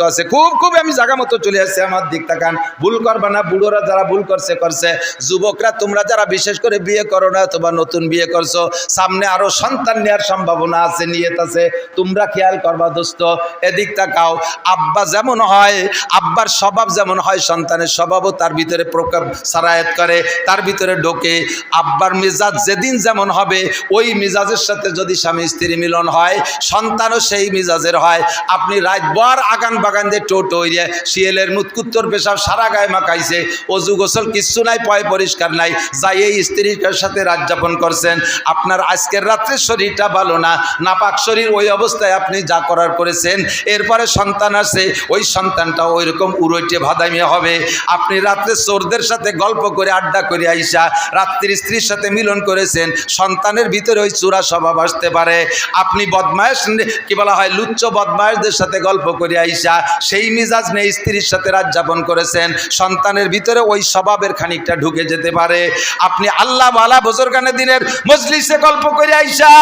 আছে। খুব খুব আমি জায়গা মতো চলে আসছি আমার দিক তাকান ভুল করবা না, বুড়োরা যারা ভুল করছে করছে। যুবকরা, তোমরা যারা বিশেষ করে বিয়ে করো না অথবা নতুন বিয়ে করছ, সামনে আরও সন্তান নেওয়ার সম্ভাবনা আছে, নিয়ত আছে। তোমরা খেয়াল করবা দোস্ত, এদিক তাকাও। আব্বা যেমন হয়, আব্বার স্বভাব যেমন হয়, সন্তানের স্বভাবও তার ভিতরে প্রকার সারায়াত করে, তার ভিতরে ঢোকে। আব্বার মেজাজ যেদিন যেমন হবে, ওই মিজাজের সাথে যদি স্বামী স্ত্রী মিলন হয়, সন্তানও সেই মিজাজের হয়। আপনি রাত বর আগান বাগান দিয়ে টোটো হইয়ে শিয়েলের মুতকুত্তর পেশাব সারা গায়ে মাখাইছে। অজু গোসল কিচ্ছু নাই, পয় পরিষ্কার নাই। যাই এই স্ত্রীর সাথে রাত যাপন করছেন। আপনার আজকের রাত্রে শরীরটা ভালো না। নাপাক শরীর ওই অবস্থায় আপনি যা করার করেছেন, এরপরে সন্তান আছে, ওই সন্তানটা ওই রকম উড়ইটে ভাদাইমে হবে। আপনি রাত্রে চোরদের সাথে গল্প করে আড্ডা করে আইসা, রাত্রির স্ত্রীর সাথে মিলন করেছেন, সন্তানের ভিতরে ওই চূড়া স্বভাব আসতে পারে। আপনি বদমায়েশ কি বলা হয়, লুচ্চ বদমায়েশদের সাথে গল্প করে আইসা সেই মিজাজ নেই স্ত্রীর সাথে রাত যাপন করেছেন। সন্তানের ভিতরে ওই স্বভাবের খানিকটা ঢুকে যেতে পারে। আপনি আল্লাহ বালা বুজুর্গানের দিনের মজলিসে গল্প করে আইসা,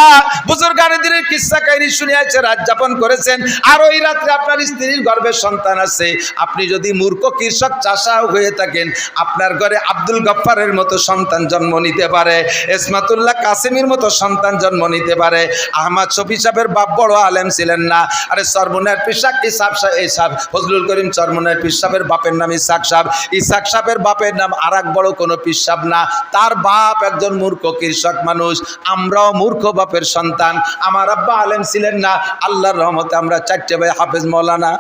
বুজুর্গানের দিনের কিস্সা কাহিনী শুনে আইসে রাত যাপন করেছেন। আর ওই রাত্রে আপনার স্ত্রীর গর্ভের সন্তান আছে। আপনি যদি মূর্খ, কৃষক চাষাও হয়ে থাকেন, আপনার ঘরে আব্দুল গফ্ফারের মতো সন্তান জন্ম নিতে পারে। এসমাতুল্লাহ কাসিমের মতো সন্তান জন্ম নিতে পারে। আহমদ শফি সাহেবের বাপ বড় আলেম ছিলেন না। আরে সরমুনের পেশাক ইসাব সাহেব ইসাব। ফজলুল করিম চরমনের পিসাবের বাপের নাম ইসাক সাহেব। ইসাক সাহেবের বাপের নাম আর বড় কোনো পিসাব না। তার বাপ একজন মূর্খ কৃষক মানুষ। আমরাও মূর্খ বাপের সন্তান। আমার আব্বা আলেম ছিলেন না। আল্লাহর রহমতে আমরা চারটে ভাই হাফেজ মৌলানা।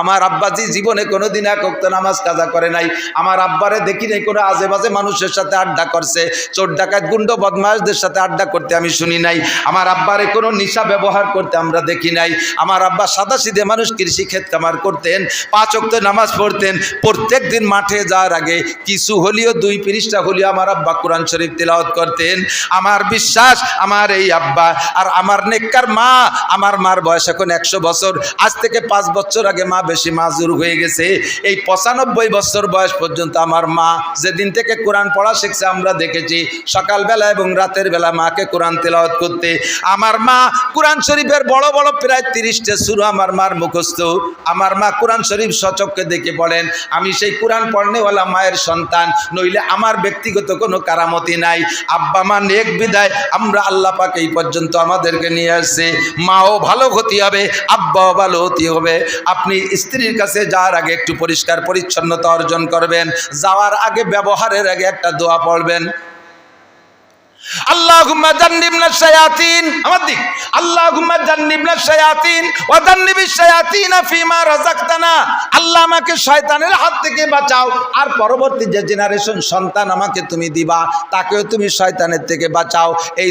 আমার আব্বাজি জীবনে কোনোদিন এক অক্ত নামাজ কাজা করে নাই। আমার আব্বারে দেখি নাই, কোনো আজে বাজে মানুষের সাথে আড্ডা করছে। চোর ডাকাত, গুন্ড বদমাশদের সাথে আড্ডা করতে আমি শুনি নাই। আমার আব্বারে কোনো নিশা ব্যবহার করতে আমরা দেখি নাই। আমার আব্বা সাদা সিধে মানুষ কৃষি ক্ষেত কামার করতেন, পাঁচ অক্ত নামাজ পড়তেন। প্রত্যেক দিন মাঠে যাওয়ার আগে কিছু হলিও, দুই পৃষ্ঠা হলিও আমার আব্বা কোরআন শরীফ তিলাওয়াত করতেন। আমার বিশ্বাস, আমার এই আব্বা আর আমার নেককার মা, আমার মার বয়স এখন একশো বছর। আজ থেকে পাঁচ বছর আগে মা বেশি মাজুর হয়ে গেছে। এই পঁচানব্বই বছর বয়স পর্যন্ত আমার মা যেদিন থেকে কোরআন পড়া শিখছে, আমরা দেখেছি সকালবেলা এবং রাতের বেলা মাকে কোরআন তেলাওয়াত করতে। আমার মা কোরআন শরীফের বড় বড় প্রায় তিরিশটা শুরু আমার মার মুখস্থ। আমার মা কোরআন শরীফ সচককে দেখে পড়েন আমি সেই কোরআন পড়নেওয়ালা মায়ের সন্তান, নইলে আমার ব্যক্তিগত কোনো কারামতি নাই। আব্বা মা নেক বিদায়, আমরা আল্লাহ পাক এই পর্যন্ত আমাদেরকে নিয়ে আসছে। মাও ভালো ক্ষতি হবে, আব্বাও ভালো ক্ষতি হবে। আপনি স্ত্রীর কাছে যাওয়ার আগে একটু পরিষ্কার পরিচ্ছন্নতা অর্জন করবেন, যাওয়ার আগে ব্যবহারের আগে একটা দোয়া পড়বেন। আল্লাহুম্মা জান্নিবনা শায়াতিন। আমার দিক। আল্লাহুম্মা জান্নিবনা শায়াতিন। ওয়া জান্নিবিশ শায়াতিনা ফিমা রাযাকতানা। আল্লাহ আমাকে শয়তানের হাত থেকে বাঁচাও। আর পরবর্তী যে জেনারেশন সন্তান আমাকে তুমি দিবা, তাকেও তুমি শয়তানের থেকে বাঁচাও। এই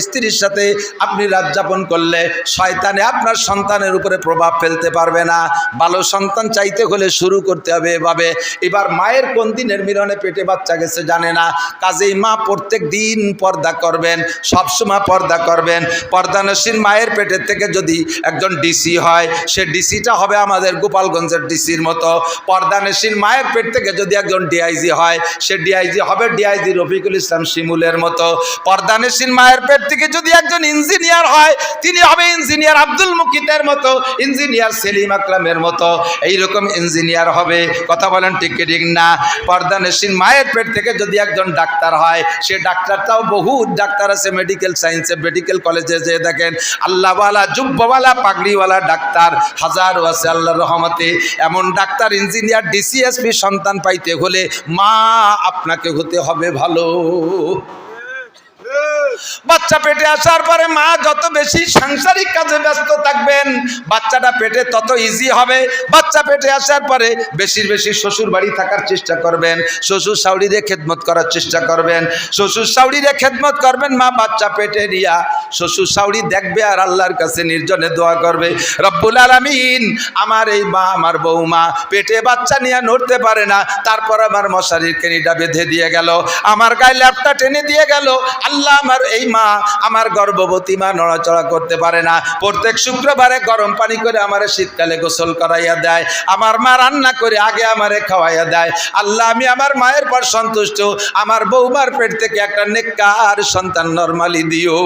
স্ত্রীর সাথে আপনি রাত যাপন করলে শয়তানে আপনার সন্তানের উপরে প্রভাব ফেলতে পারবে না। ভালো সন্তান চাইতে হলে শুরু করতে হবে এভাবে। এবার মায়ের কোন দিনের মিলনে পেটে বাচ্চা গেছে জানে না। কাজেই মা প্রত্যেক দিন পর্দা করবেন, সবসময় পর্দা করবেন। পর্দানসীন মায়ের পেটের থেকে যদি একজন ডিসি হয়, সে ডিসিটা হবে আমাদের গোপালগঞ্জের ডিসির মতো। পর্দানসীন মায়ের পেট থেকে যদি একজন ডিআইজি হয়, সে ডিআইজি হবে ডিআইজি রফিকুল ইসলাম শিমুলের মতো। পর্দানসীন মায়ের পেট থেকে যদি একজন ইঞ্জিনিয়ার হয়, তিনি হবে ইঞ্জিনিয়ার আব্দুল মুকিতের মতো, ইঞ্জিনিয়ার সেলিম আকলামের মতো। এইরকম ইঞ্জিনিয়ার হবে, কথা বলেন কি ঠিক না? পর্দানসীন মায়ের পেট থেকে যদি একজন ডাক্তার হয়, সে ডাক্তারটাও বহু ডাক্তার আছে মেডিকেল সায়েন্সে মেডিকেল কলেজে যে দেখেন আল্লাহওয়ালা যুব্বওয়ালা পাগড়িওয়ালা ডাক্তার হাজারও আছে আল্লাহর রহমতে। এমন ডাক্তার ইঞ্জিনিয়ার ডিসিএসপি সন্তান পাইতে হলে মা আপনাকে হতে হবে ভালো। বাচ্চা পেটে আসার পরে মা যত বেশি সাংসারিক কাজে ব্যস্ত থাকবেন, বাচ্চাটা পেটে তত ইজি হবে। বাচ্চা পেটে আসার পরে বেশির বেশি শ্বশুর বাড়ি থাকার চেষ্টা করবেন, শ্বশুর শাউরিরে খেদমত করার চেষ্টা করবেন, শ্বশুর শাউরিরে খেদমত করবেন, মা বাচ্চা পেটে নিয়া শ্বশুর শাউরি দেখবে আর আল্লাহর কাছে নির্জনে দোয়া করবে। রব্বুল আলমিন আমার এই মা, আমার বৌমা পেটে বাচ্চা নিয়ে নড়তে পারে না, তারপর আমার মশারির কেনিটা বেঁধে দিয়ে গেল, আমার গায়ে ল্যাপটা টেনে দিয়ে গেল, আল্লাহ আমার এই মা আমার গর্ভবতী মা নড়াচড়া করতে পারে না। প্রত্যেক শুক্রবারে গরম পানি করে আমার শীতকালে গোসল করাইয়া দেয়। আমার মা রান্না করে আগে আমারে খাওয়াইয়া দেয়। আল্লাহ, আমি আমার মায়ের পর সন্তুষ্ট। আমার বৌমার পেট থেকে একটা নেককার সন্তান নর্মালি দিও।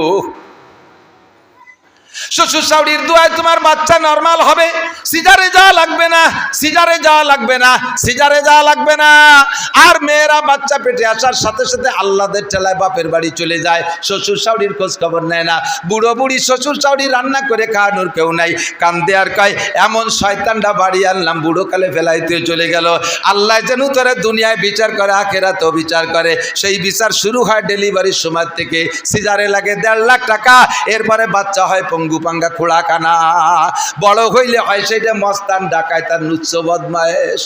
শ্বশুর শাশুড়ির দোয়ায় তোমার বাচ্চা নর্মাল হবে। সিজারে যাওয়া লাগবে না, সিজারে যাওয়া লাগবে না, সিজারে যাওয়া লাগবে না। আর মেয়েরা বাচ্চা পেটে আসার সাথে সাথে আল্লাদের ঠেলায় বাপের বাড়ি চলে যায়, শ্বশুর শাশুড়ির খোঁজ খবর নেয় না। বুড়ো বুড়ি শ্বশুর শাশুড়ি রান্না করে খাওয়ানোর কেউ নাই। কান্দে আর কয়, এমন শয়তানটা বাড়ি আনলাম, বুড়ো কালে ফেলাইতে চলে গেল। আল্লাহ যেন তোরা দুনিয়ায় বিচার করে, আখেরাতেও বিচার করে। সেই বিচার শুরু হয় ডেলিভারির সময় থেকে। সিজারে লাগে দেড় লাখ টাকা, এরপরে বাচ্চা হয় পঙ্গু পাঙ্গা খোড়া কানা বড় হইলে হয় সেটা মস্তান ডাকায় তার নুচ্ছ বদমায়েশ।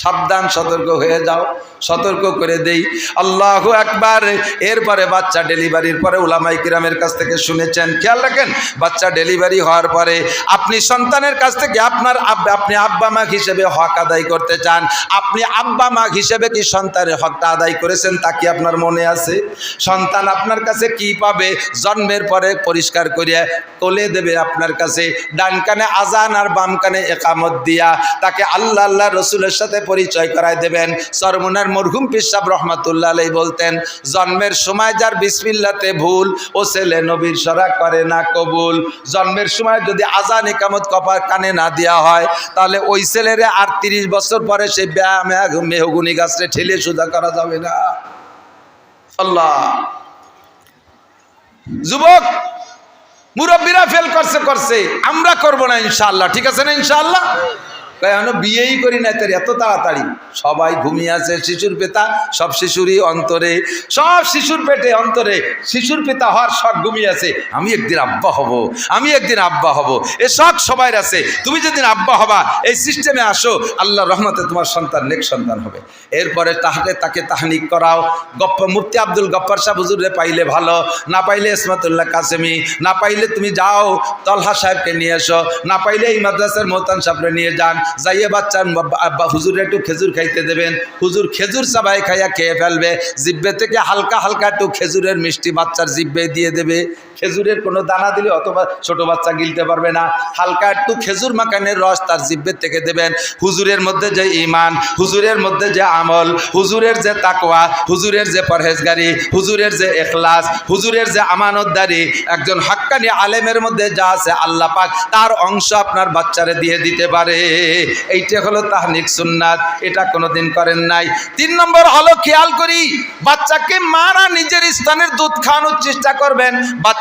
সাবধান, সতর্ক হয়ে যাও, সতর্ক করে দেই। আল্লাহ একবার এরপরে বাচ্চা ডেলিভারির পরে উলামাই কিরামের কাছ থেকে শুনেছেন, খেয়াল রাখেন, বাচ্চা ডেলিভারি হওয়ার পরে আপনি সন্তানের কাছ থেকে আপনার আপনি আব্বা, মা হিসেবে হক আদায় করতে চান। আপনি আব্বা, মা হিসেবে কি সন্তানের হকটা আদায় করেছেন তা কি আপনার মনে আছে? সন্তান আপনার কাছে কি পাবে? জন্মের পরে পরিষ্কার করিয়া কোলে দেবে আপনার কাছে, ডান কানে আজান আর বাম কানে একামত দিয়া। তাকে আল্লাহ আল্লাহ, রসুলের সাথে পরিচয় করায় দেবেন। সরমুনার মরহুম পিসাব রহমাতুল্লাহ আলাই বলতেন, জন্মের সময় যার বিসমিল্লাতে ভুল, ও ছেলে নবীর সরা করে না কবুল। জন্মের সময় যদি আজান একামত কপার কানে না দেওয়া হয়, তাহলে ওই ছেলেরে আর তিরিশ বছর পরে সেই ব্যায়ামে মেহগুনি গাছরে ঠেলে সুদা করা যাবে না। আল্লাহ। যুবক, মুরব্বীরা ফেল করছে করছে। আমরা করব না ইনশাআল্লাহ। ঠিক আছে না কেন বিয়েই করি না তোর, এত তাড়াতাড়ি। সবাই ঘুমিয়ে আছে, শিশুর পেতা, সব শিশুরই অন্তরে, সব শিশুর পেটে অন্তরে, শিশুর পিতা হওয়ার শখ ঘুমিয়ে আছে। আমি একদিন আব্বা হব, আমি একদিন আব্বা হব। এ শখ সবাই আছে। তুমি যেদিন আব্বা হবা, এই সিস্টেমে আসো আল্লাহ রহমতে তোমার সন্তান নেক সন্তান হবে। এরপরে তাহলে তাকে তাহানিক করাও। গপ্প মুফতি আব্দুল গপ্পর সাহেব হুজুরে পাইলে ভালো। না পাইলে ইসমাতুল্লাহ কাসেমি। না পাইলে তুমি যাও, তলহা সাহেবকে নিয়ে এসো। না পাইলে এই মাদ্রাসার মোহতান সাহেবরে নিয়ে যান। যাইয়ে বাচ্চার আব্বা হুজুরে একটু খেজুর খাইতে দেবেন। হুজুর খেজুর চাবাই খাইয়া খেয়ে ফেলবে। জিব্বে থেকে হালকা হালকা একটু খেজুরের মিষ্টি বাচ্চার জিব্বে দিয়ে দেবে। খেজুরের কোনো দানা দিলে অথবা ছোট বাচ্চা গিলতে পারবে না। হালকা একটু খেজুর মাখানের রস তার জিব্বের থেকে দেবেন। হুজুরের মধ্যে যে ইমান হুজুরের মধ্যে যে আমল, হুজুরের যে তাকওয়া, হুজুরের যে পরহেজগারি, হুজুরের যে এখলাস, হুজুরের যে আমানতদারি, একজন হাক্কানি আলেমের মধ্যে যা আছে আল্লাহ পাক তার অংশ আপনার বাচ্চারে দিয়ে দিতে পারে। এইটা হলো তাহনিক সুন্নাত, এটা কোনোদিন করেন নাই। তিন নম্বর হলো খেয়াল করি, বাচ্চাকে মারা নিজের স্থানের দুধ খাওয়ানোর চেষ্টা করবেন।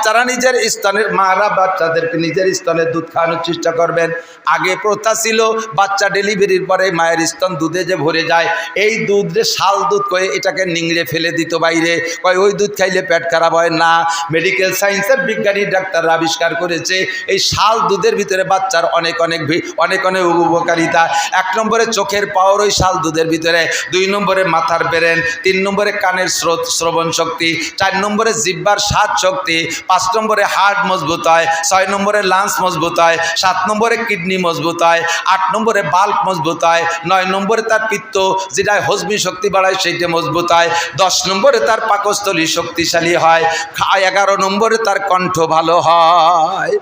বাচ্চারা নিজের স্তনের মারা বাচ্চাদেরকে নিজের স্তনের দুধ খাওয়ানোর চেষ্টা করবেন। আগে প্রথা ছিল, বাচ্চা ডেলিভারির পরে মায়ের স্তন দুধে যে ভরে যায়, এই দুধ শাল দুধ কয়ে এটাকে নিংড়ে ফেলে দিত বাইরে। কয়, ওই দুধ খাইলে পেট খারাপ হয় না। মেডিকেল সায়েন্সের বিজ্ঞানী ডাক্তাররা আবিষ্কার করেছে, এই শাল দুধের ভিতরে বাচ্চার অনেক অনেক অনেক অনেক উপকারিতা। এক নম্বরে চোখের পাওয়ার, ওই শাল দুধের ভিতরে। দুই নম্বরে মাথার ব্রেন। তিন নম্বরে কানের স্রোত, শ্রবণ শক্তি। চার নম্বরে জিব্বার স্বাদ শক্তি। পাঁচ নম্বরে হার্ট মজবুত হয়, ছয় নম্বরে লাংস মজবুত হয়, সাত নম্বরে কিডনি মজবুত হয়, আট নম্বরে বাল্ব মজবুত হয়, নয় নম্বরে তার পিত্ত যেটা হজমি শক্তি বাড়ায় সেইটা মজবুত হয়, দশ নম্বরে তার পাকস্থলী শক্তিশালী হয়, এগারো নম্বরে তার কণ্ঠ ভালো হয়।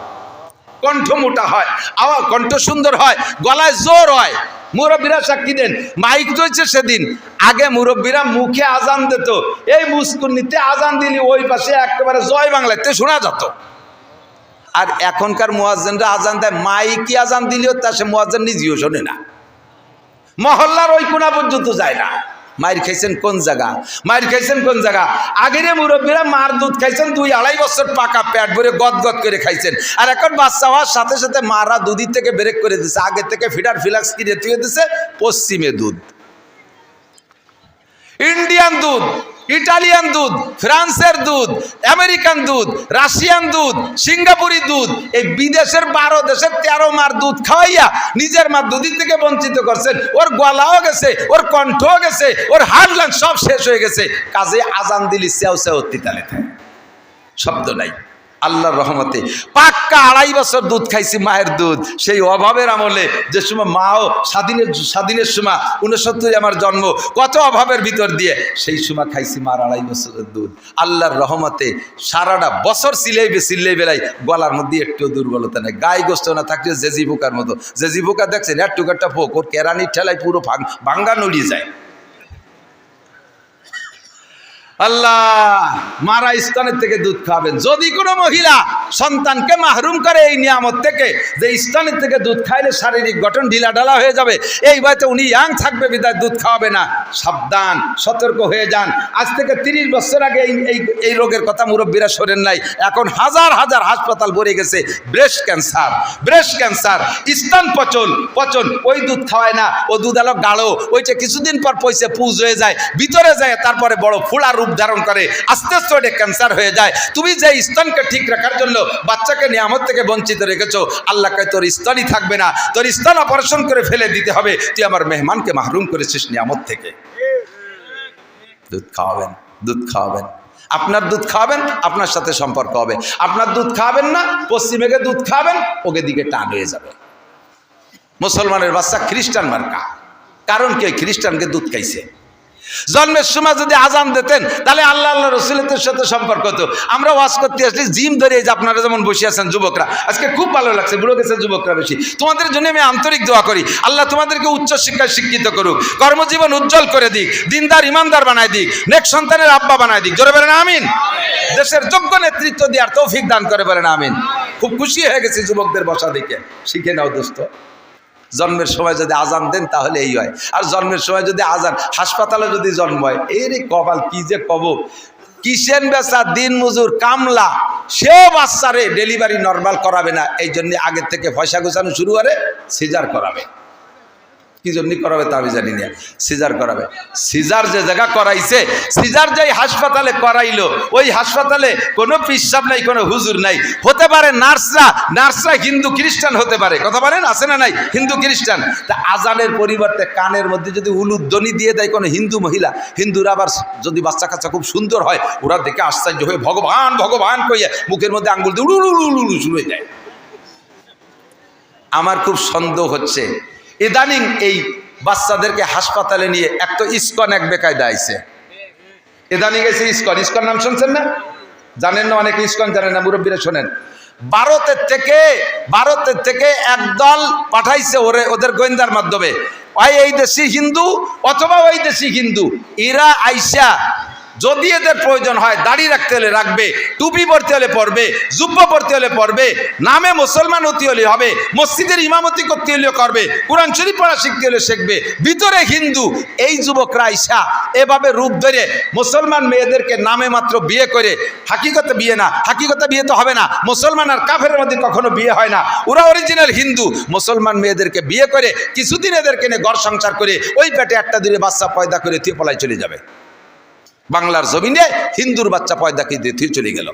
কণ্ঠ মোটা হয়, আওয়াজ কণ্ঠ সুন্দর হয়, গলায় জোর হয়। মুরব্বীরা সাক্ষী দেন, মাইক রয়েছে সেদিন। আগে মুরব্বীরা মুখে আজান দিত, এই মুস্কুনিতে আজান দিলি, ওই পাশে একেবারে জয় বাংলাতে শোনা যেত। আর এখনকার মোয়াজ্জেনরা আজান দেয় মাইকি আজান দিলেও তা সে মোয়াজ্জেন নিজেও শোনে না। মহল্লার ওই কোনা পর্যন্ত যায় না। মায়ের খাইছেন কোন জায়গা? মায়ের খাইছেন কোন জায়গা? আগের মুরব্বীরা মার দুধ খাইছেন, দুই আড়াই বছর পাকা প্যাট ভরে গদ গদ করে খাইছেন। আর এখন বাচ্চা হওয়ার সাথে সাথে মারা দুধের থেকে ব্রেক করে দিছে। আগে থেকে ফিডার ফিলাক্স কিনে তুলে দিছে পশ্চিমে দুধ। ইন্ডিয়ান দুধ। ইটালিয়ান দুধ, ফ্রান্সের দুধ, আমেরিকান দুধ, রাশিয়ান দুধ, সিঙ্গাপুরি দুধ, এই বিদেশের বারো দেশের তেরো মার দুধ খাওয়াইয়া নিজের মার দুধের থেকে বঞ্চিত করছেন। ওর গলাও গেছে, ওর কণ্ঠও গেছে, ওর হাড়লান সব শেষ হয়ে গেছে। কাজে আজান দিলি সেও সেও তিতালে শব্দ নাই। আল্লাহর রহমতে। পাক্কা আড়াই বছর দুধ খাইছি মায়ের দুধ। সেই অভাবের আমলে যে সময় মাও স্বাধীনের স্বাধীনের সময় উনসত্তরে আমার জন্ম, কত অভাবের ভিতর দিয়ে সেই সময় খাইছি মার আড়াই বছরের দুধ। আল্লাহর রহমতে সারাটা বছর সিলাইবে সিল্লাই বেলাই গলার মধ্যে একটু দুর্বলতা নেই। গায়ে গোস্ত না থাকলে জেজি পোকার মতো। জেজি পোকা দেখছেন এক টুকারটা পোক ওর কেরানির ঠেলায় পুরো ভাঙ্গা নড়িয়ে যায়। আল্লাহ, মারা স্তনের থেকে দুধ খাবেন। যদি কোনো মহিলা সন্তানকে মাহরুম করে এই নিয়ামত থেকে, যে স্তনের থেকে দুধ খাইলে শারীরিক গঠন ঢিলা ঢালা হয়ে যাবে, এই বয়সে উনি ইয়াং থাকবে, বিদায় দুধ খাওয়াবে না। সাবধান, সতর্ক হয়ে যান। আজ থেকে তিরিশ বছর আগে এই এই রোগের কথা মুরব্বীরা শোনেন নাই। এখন হাজার হাজার হাসপাতাল ভরে গেছে। Breast cancer breast cancer. স্তন পচন পচন, ওই দুধ খাওয়ায় না। ও দুধ আলো গাঢ়। ওইটা কিছুদিন পর পয়সা পুজ হয়ে যায়, ভিতরে যায়, তারপরে বড় ফুলা রূপ ধারণ করে, আস্তে আস্তে ওটা ক্যান্সার হয়ে যায়। তুমি যে স্তনকে ঠিক রাখার জন্য বাচ্চাকে নিয়ামত থেকে বঞ্চিত রেখেছো আল্লাহকে তোর স্তনই থাকবে না। তোর স্তন অপারেশন করে ফেলে দিতে হবে। তুই আমার মেহমানকে মাহরুম করেছিস নিয়ামত থেকে। দুধ খাওয়াবেন দুধ খাওয়াবেন। আপনার দুধ খাওয়াবেন, আপনার সাথে সম্পর্ক হবে। আপনার দুধ খাওয়াবেন না পশ্চিমেকে দুধ খাওয়াবেন, ওকে দিকে টান হয়ে যাবে। মুসলমানের বাচ্চা খ্রিস্টান মার্কা। কারণ কি? খ্রিস্টানকে দুধ খাইছে। জন্মের সময় যদি আজান দিতেন, তাহলে আল্লাহ আল্লাহ রসুলের সাথে সম্পর্ক হতো। আমরা ওয়াজ করতে আসলে জিম ধরে যে আপনারা যেমন বসে আছেন যুবকরা, আজকে খুব ভালো লাগছে, বুড়ো গেছে যুবকরা বেশি। তোমাদের জন্য আমি আন্তরিক দোয়া করি। আল্লাহ তোমাদেরকে উচ্চ শিক্ষায় শিক্ষিত করুক। কর্মজীবন উজ্জ্বল করে দিক, দিনদার ইমানদার বানায় দিক, নেক সন্তানের আব্বা বানায় দিক। জোরে বলেন, আমিন। দেশের যোগ্য নেতৃত্ব দেওয়ার তৌফিক দান করে বলেন, আমিন। খুব খুশি হয়ে গেছি যুবকদের বসা দেখে। শিখে নাও, দোস্ত। জন্মের সময় যদি আজান দেন তাহলে এই হয়। আর জন্মের সময় যদি আজান, হাসপাতালে যদি জন্ম হয় এই রে কপাল কি যে কব? কিসেন বেচা? দিন মজুর, কামলা। সেও বাচ্চারে ডেলিভারি নর্মাল করাবে না। এই জন্য আগের থেকে পয়সা গোছানো শুরু করে, সিজার করাবে। কি জন্য করাবে তা আমি জানি না। সিজার করাবে। সিজার যে জায়গা করাইছে, সিজার যেই হাসপাতালে করাইলো, ওই হাসপাতালে কোনো পিসাব নাই, কোনো হুজুর নাই। হতে পারে নার্সরা নার্সরা হিন্দু খ্রিস্টান হতে পারে। কথা বলেন, আছে না নাই? হিন্দু খ্রিস্টান। তা আজানের পরিবর্তে কানের মধ্যে যদি উলুধ্বনি দিয়ে দেয় কোনো হিন্দু মহিলা, হিন্দুরা আবার যদি বাচ্চা কাচ্চা খুব সুন্দর হয়, ওরা দেখে আশ্চর্য হয়ে ভগবান ভগবান কইয়া মুখের মধ্যে আঙ্গুল দিয়ে উলু উলু উলু শুরু হয়ে যায় আমার খুব সন্দেহ হচ্ছে ইদানিং এই বাচ্চাদেরকে হাসপাতালে নিয়ে এক তো ইস্কন এক বেকায়দা আইছে। ইদানিং এসে ইস্কন ইস্কন নাম শুনছেন না? জানেন না অনেকে ইস্কন জানেন না, মুরব্বীরা শোনেন। ভারতের থেকে ভারতের থেকে একদল পাঠাইছে ওরে, ওদের গোয়েন্দার মাধ্যমে। হয় এই দেশি হিন্দু অথবা ওই দেশি হিন্দু। এরা আইসা যদি এদের প্রয়োজন হয়, দাড়ি রাখতে হলে রাখবে, টুপি পরতে হলে পরবে, জুব্ব পরতে হলে পরবে, নামে মুসলমান হতে হলে হবে, মসজিদের ইমামতি করতে হলে করবে, কোরআন শরীফ পড়া শিখতে হলে শিখবে, ভিতরে হিন্দু, এই যুবকরা আইসা এভাবে রূপ ধরে মুসলমান মেয়েদেরকে নামে মাত্র বিয়ে করে হাকিগতে বিয়ে না হাকিগতে বিয়ে তো হবে না, মুসলমান আর কাফের মধ্যে কখনো বিয়ে হয় না, ওরা অরিজিনাল হিন্দু, মুসলমান মেয়েদেরকে বিয়ে করে, কিছুদিন এদেরকে নিয়ে ঘর সংসার করে, ওই পেটে একটা দূরে বাচ্চা পয়দা করে থিয়ে পলায় চলে যাবে। বাংলার জমিনে হিন্দুর বাচ্চা পয়দাকে দিয়ে চলে গেল।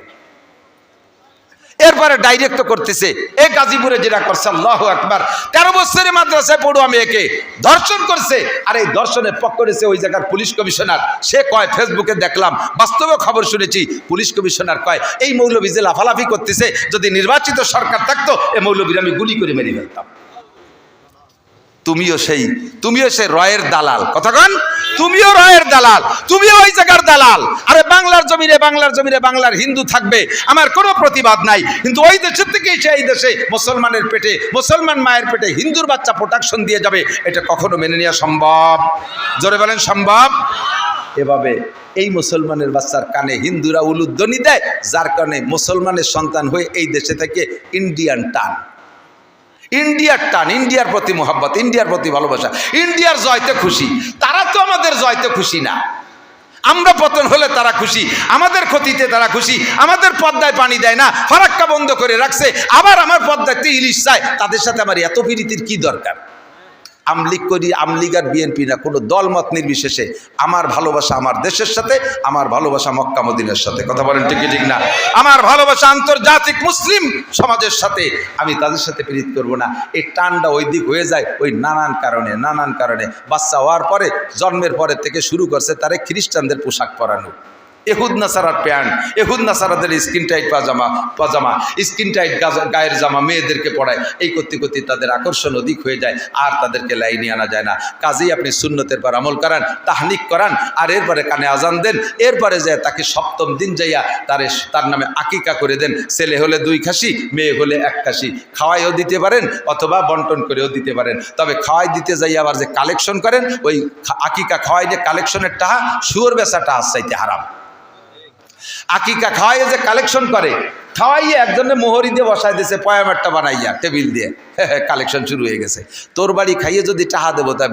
এরপরে ডাইরেক্ট করতেছে, এ গাজীপুরে যেটা করছে, আল্লাহ একবার তেরো বছরের মাদ্রাসায় পড়ুয়া মেয়েকে ধর্ষণ করছে। আর এই ধর্ষণের পক্ষ করেছে ওই জায়গার পুলিশ কমিশনার। সে কয়, ফেসবুকে দেখলাম বাস্তবে খবর শুনেছি, পুলিশ কমিশনার কয়, এই মৌলবী যে লাফালাফি করতেছে, যদি নির্বাচিত সরকার থাকতো এই মৌলবীর আমি গুলি করে মেরে ফেলতাম। তুমিও সেই তুমিও সেই রয়ের দালাল। কথাগণ তুমিও রয়ের দালাল, তুমিও ওই জায়গার দালাল। আরে বাংলার জমিনে বাংলার জমিনে বাংলার হিন্দু থাকবে, আমার কোনো প্রতিবাদ নাই। কিন্তু ওই দেশের থেকেই সে এই দেশে মুসলমানের পেটে, মুসলমান মায়ের পেটে হিন্দুর বাচ্চা প্রোটাকশন দিয়ে যাবে, এটা কখনো মেনে নেওয়া সম্ভব? জোরে বলেন, সম্ভব? এভাবে এই মুসলমানের বাচ্চার কানে হিন্দুরা উলুধ্বনি দেয়, যার কারণে মুসলমানের সন্তান হয়ে এই দেশে থেকে ইন্ডিয়ান টান। ইন্ডিয়ার টান, ইন্ডিয়ার প্রতি মোহাব্বত, ইন্ডিয়ার প্রতি ভালোবাসা, ইন্ডিয়ার জয়তে খুশি। তারা তো আমাদের জয়তে খুশি না। আমরা পতন হলে তারা খুশি, আমাদের ক্ষতিতে তারা খুশি, আমাদের পদ্মায় পানি দেয় না, ফারাক্কা বন্ধ করে রাখছে, আবার আমার পদ্মাতে ইলিশ চায়, তাদের সাথে আমার এত প্রীতির কি দরকার? আমলিগ করি আমলিগ আর বিএনপি না, কোনো দলমত নির্বিশেষে আমার ভালোবাসা আমার দেশের সাথে, আমার ভালোবাসা মক্কা মদিনের সাথে। কথা বলেন ঠিক কি ঠিক না? আমার ভালোবাসা আন্তর্জাতিক মুসলিম সমাজের সাথে, আমি তাদের সাথে পীড়িত করব না। এই টানটা ওই দিক হয়ে যায়, ওই নানান কারণে নানান কারণে। বাচ্চা হওয়ার পরে, জন্মের পরে থেকে শুরু করছে তারে খ্রিস্টানদের পোশাক পরানো। এহুদ নাসারার প্যান্ট, এহুদ নাসারাদের স্কিন টাইট পাজামা পাজামা, স্কিন টাইট গায়ের জামা মেয়েদেরকে পড়ায় এই করতে করতে তাদের আকর্ষণ অধিক হয়ে যায়, আর তাদেরকে লাইনে আনা যায় না। কাজেই আপনি সুন্নতের পর আমল করান, তাহনিক করান, আর এরপরে কানে আজান দেন, এরপরে যায় তাকে সপ্তম দিন যাইয়া তার তার নামে আকিকা করে দেন। ছেলে হলে দুই খাসি, মেয়ে হলে এক খাসি। খাওয়াইও দিতে পারেন, অথবা বন্টন করেও দিতে পারেন। তবে খাওয়াই দিতে যাই আবার যে কালেকশন করেন, ওই আকিকা খাওয়াই যে কালেকশনের টাহা, শুয়োর বেচা টাহার চাইতে হারাম। আকিকা খাওয়াইয়ে যে কালেকশন করে, খাওয়াইয়ে একজনের মোহরি দিয়ে বসায় দিয়েছে পয়ামারটা বানাইয়া, টেবিল দিয়ে। কালেকশন শুরু হয়ে গেছে। তোর বাড়ি খাইয়ে যদি চাহা দেবো তা